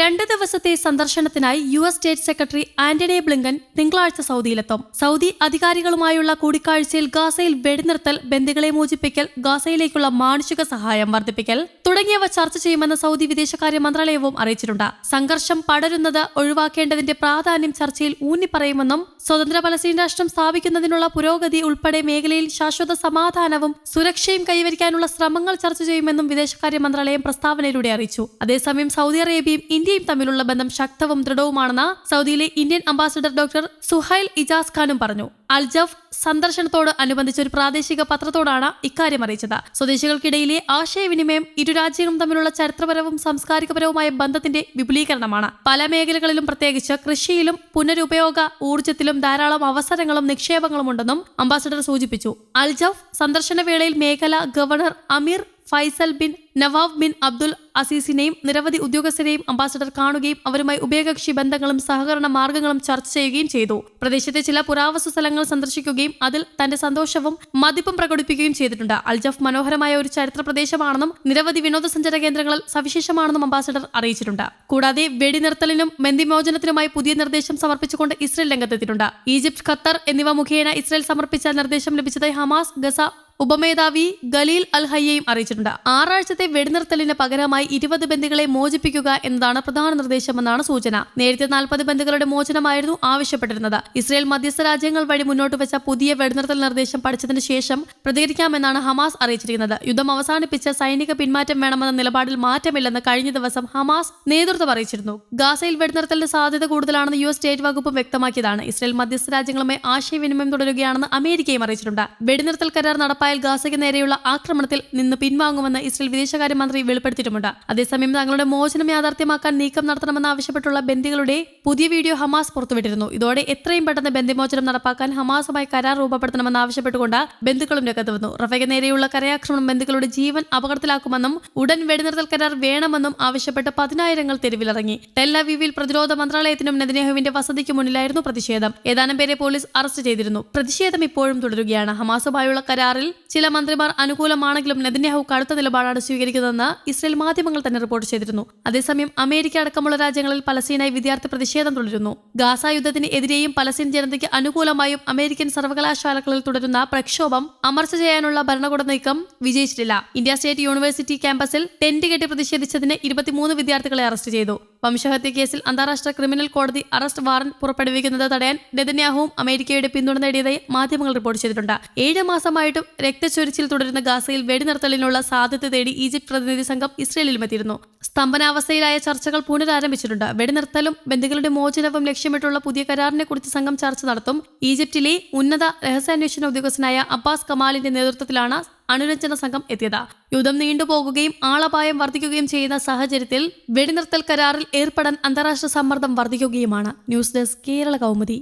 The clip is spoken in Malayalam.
രണ്ട് ദിവസത്തെ സന്ദർശനത്തിനായി U S state secretary Antony Blinken തിങ്കളാഴ്ച സൗദിയിലെത്തും. സൗദി അധികാരികളുമായുള്ള കൂടിക്കാഴ്ചയിൽ ഗാസയിൽ വെടിനിർത്തൽ ബന്ദികളെ മോചിപ്പിക്കൽ ഗാസയിലേക്കുള്ള മാനുഷിക സഹായം വർദ്ധിപ്പിക്കൽ തുടങ്ങിയവ ചർച്ച ചെയ്യുമെന്ന് സൗദി വിദേശകാര്യ മന്ത്രാലയവും അറിയിച്ചിട്ടുണ്ട്. സംഘർഷം പടരുന്നത് ഒഴിവാക്കേണ്ടതിന്റെ പ്രാധാന്യം ചർച്ചയിൽ ഊന്നിപ്പറയുമെന്നും സ്വതന്ത്ര പലസ്തീൻ രാഷ്ട്രം സ്ഥാപിക്കുന്നതിനുള്ള പുരോഗതി ഉൾപ്പെടെ മേഖലയിൽ ശാശ്വത സമാധാനവും സുരക്ഷയും കൈവരിക്കാനുള്ള ശ്രമങ്ങൾ ചർച്ച ചെയ്യുമെന്നും വിദേശകാര്യ മന്ത്രാലയം പ്രസ്താവനയിലൂടെ അറിയിച്ചു. അതേസമയം സൗദി അറേബ്യയും ഇന്ത്യയും തമ്മിലുള്ള ബന്ധം ശക്തവും ദൃഢവുമാണെന്ന് സൗദിയിലെ Indian ambassador doctor Suhail Ijaz ഖാനും പറഞ്ഞു. അൽജഫ് സന്ദർശനത്തോട് അനുബന്ധിച്ച് ഒരു പ്രാദേശിക പത്രത്തോടാണ് ഇക്കാര്യം അറിയിച്ചത്. സ്വദേശികൾക്കിടയിലെ ആശയവിനിമയം ഇരു രാജ്യങ്ങളും തമ്മിലുള്ള ചരിത്രപരവും സാംസ്കാരികപരവുമായ ബന്ധത്തിന്റെ വിപുലീകരണമാണ്. പല മേഖലകളിലും പ്രത്യേകിച്ച് കൃഷിയിലും പുനരുപയോഗ ഊർജത്തിലും ധാരാളം അവസരങ്ങളും നിക്ഷേപങ്ങളും ഉണ്ടെന്നും അംബാസിഡർ സൂചിപ്പിച്ചു. അൽജഫ് സന്ദർശന വേളയിൽ മേഖല governor Amir Faisal bin Nawab bin Abdul അസീസിനെയും നിരവധി ഉദ്യോഗസ്ഥരെയും അംബാസഡർ കാണുകയും അവരുമായി ഉഭയകക്ഷി ബന്ധങ്ങളും സഹകരണ മാർഗങ്ങളും ചർച്ച ചെയ്യുകയും ചെയ്തു. പ്രദേശത്തെ ചില പുരാവസ്തു സ്ഥലങ്ങൾ സന്ദർശിക്കുകയും അതിൽ തന്റെ സന്തോഷവും മതിപ്പും പ്രകടിപ്പിക്കുകയും ചെയ്തിട്ടുണ്ട്. അൽജഫ് മനോഹരമായ ഒരു ചരിത്ര പ്രദേശമാണെന്നും നിരവധി വിനോദസഞ്ചാര കേന്ദ്രങ്ങളിൽ സവിശേഷമാണെന്നും അംബാസഡർ അറിയിച്ചിട്ടുണ്ട്. കൂടാതെ വെടിനിർത്തലിനും ബന്ദിമോചനത്തിനുമായി പുതിയ നിർദ്ദേശം സമർപ്പിച്ചുകൊണ്ട് ഇസ്രയേൽ രംഗത്തെത്തിയിട്ടുണ്ട്. ഈജിപ്ത് ഖത്തർ എന്നിവ മുഖേന ഇസ്രയേൽ സമർപ്പിച്ച നിർദ്ദേശം ലഭിച്ചതായി ഹമാസ് ഗസ ഉപമേധാവി ഗലീൽ അൽഹയ്യയും അറിയിച്ചിട്ടുണ്ട്. ആറാഴ്ചത്തെ വെടിനിർത്തലിന് പകരമായി ഇരുപത് ബന്ദികളെ മോചിപ്പിക്കുക എന്നതാണ് പ്രധാന നിർദ്ദേശമെന്നാണ് സൂചന. നേരത്തെ നാൽപ്പത് ബന്ദികളുടെ മോചനമായിരുന്നു ആവശ്യപ്പെട്ടിരുന്നത്. ഇസ്രയേൽ മധ്യസ്ഥ രാജ്യങ്ങൾ വഴി മുന്നോട്ട് വെച്ച പുതിയ വെടിനിർത്തൽ നിർദ്ദേശം പഠിച്ചതിന് ശേഷം പ്രതികരിക്കാമെന്നാണ് ഹമാസ് അറിയിച്ചിരിക്കുന്നത്. യുദ്ധം അവസാനിപ്പിച്ച സൈനിക പിന്മാറ്റം വേണമെന്ന നിലപാടിൽ മാറ്റമില്ലെന്ന് കഴിഞ്ഞ ദിവസം ഹമാസ് നേതൃത്വം അറിയിച്ചിരുന്നു. ഗാസയിൽ വെടിനിർത്തലിന് സാധ്യത കൂടുതലാണെന്ന് യു എസ് സ്റ്റേറ്റ് വകുപ്പും വ്യക്തമാക്കിയതാണ്. ഇസ്രയേൽ മധ്യസ്ഥ രാജ്യങ്ങളുമായി ആശയവിനിമയം തുടരുകയാണെന്ന് അമേരിക്കയും അറിയിച്ചിട്ടുണ്ട്. വെടിനിർത്തൽ കരാർ നടപ്പായാൽ ഗാസയ്ക്ക് നേരെയുള്ള ആക്രമണത്തിൽ നിന്ന് പിൻവാങ്ങുമെന്ന് ഇസ്രായേൽ വിദേശകാര്യമന്ത്രി വെളിപ്പെടുത്തിയിട്ടുമുണ്ട്. അതേസമയം തങ്ങളുടെ മോചനം യാഥാർത്ഥ്യമാക്കാൻ നീക്കം നടത്തണമെന്ന് ആവശ്യപ്പെട്ടുള്ള ബന്ദികളുടെ പുതിയ വീഡിയോ ഹമാസ് പുറത്തുവിട്ടിരുന്നു. ഇതോടെ എത്രയും പെട്ടെന്ന് ബന്ദിമോചനം നടപ്പാക്കാൻ ഹമാസുമായി കരാർ രൂപപ്പെടുത്തണമെന്ന് ആവശ്യപ്പെട്ടുകൊണ്ട് ബന്ധുക്കളും രംഗത്ത് വന്നു. റഫയ്ക്ക് നേരെയുള്ള കരയാക്രമണം ബന്ധുക്കളുടെ ജീവൻ അപകടത്തിലാക്കുമെന്നും ഉടൻ വെടിനിർത്തൽ കരാർ വേണമെന്നും ആവശ്യപ്പെട്ട് പതിനായിരങ്ങൾ തെരുവിലിറങ്ങി. ടെല്ലവീവിൽ പ്രതിരോധ മന്ത്രാലയത്തിനും നെതന്യാഹുവിന്റെ വസതിക്ക് മുന്നിലായിരുന്നു പ്രതിഷേധം. ഏതാനും പേരെ പോലീസ് അറസ്റ്റ് ചെയ്തിരുന്നു. പ്രതിഷേധം ഇപ്പോഴും തുടരുകയാണ്. ഹമാസുമായുള്ള കരാറിൽ ചില മന്ത്രിമാർ അനുകൂലമാണെങ്കിലും നെതന്യാഹു കടുത്ത നിലപാടാണ് സ്വീകരിക്കുന്നതെന്ന് ഇസ്രയേൽ മാധ്യമങ്ങൾ തന്നെ റിപ്പോർട്ട് ചെയ്തിരുന്നു. അതേസമയം അമേരിക്ക അടക്കമുള്ള രാജ്യങ്ങളിൽ പലസ്തീനായി വിദ്യാർത്ഥി പ്രതിഷേധം തുടരുന്നു. ഗാസ യുദ്ധത്തിന് എതിരെയും പലസ്തീൻ ജനതയ്ക്ക് അനുകൂലമായും അമേരിക്കൻ സർവകലാശാലകളിൽ തുടരുന്ന പ്രക്ഷോഭം അമർച്ച ചെയ്യാനുള്ള ഭരണകൂട നീക്കം വിജയിച്ചിട്ടില്ല. ഇന്ത്യ സ്റ്റേറ്റ് യൂണിവേഴ്സിറ്റി ക്യാമ്പസിൽ ടെന്റ് കെട്ടി പ്രതിഷേധിച്ചതിന് ഇരുപത്തിമൂന്ന് വിദ്യാർത്ഥികളെ അറസ്റ്റ് ചെയ്തു. വംശഹത്യ കേസിൽ അന്താരാഷ്ട്ര ക്രിമിനൽ കോടതി അറസ്റ്റ് വാറന്റ് പുറപ്പെടുവിക്കുന്നത് തടയാൻ നെതന്യാഹുവും അമേരിക്കയുടെ പിന്തുണ നേടിയതായി മാധ്യമങ്ങൾ റിപ്പോർട്ട് ചെയ്തിട്ടുണ്ട്. ഏഴ് മാസമായിട്ടും രക്തച്ചൊരിച്ചിൽ തുടരുന്ന ഗാസയിൽ വെടിനിർത്തലിനുള്ള സാധ്യത തേടി ഈജിപ്ത് പ്രതിനിധി സംഘം ഇസ്രയേലിലും എത്തിയിരുന്നു സ്തംഭനാവസ്ഥയിലായ ചർച്ചകൾ പുനരാരംഭിച്ചിട്ടുണ്ട്. വെടിനിർത്തലും ബന്ധുക്കളുടെ മോചനവും ലക്ഷ്യമിട്ടുള്ള പുതിയ കരാറിനെ കുറിച്ച് സംഘം ചർച്ച നടത്തും. ഈജിപ്തിലെ ഉന്നത രഹസ്യാന്വേഷണ ഉദ്യോഗസ്ഥനായ അബ്ബാസ് കമാലിന്റെ നേതൃത്വത്തിലാണ് അണുരഞ്ജന സംഘം എത്തിയത്. യുദ്ധം നീണ്ടുപോകുകയും ആളപായം വർദ്ധിക്കുകയും ചെയ്യുന്ന സാഹചര്യത്തിൽ വെടിനിർത്തൽ കരാറിൽ ഏർപ്പെടാൻ അന്താരാഷ്ട്ര സമ്മർദ്ദം വർദ്ധിക്കുകയുമാണ്. News desk Kerala Kaumudi.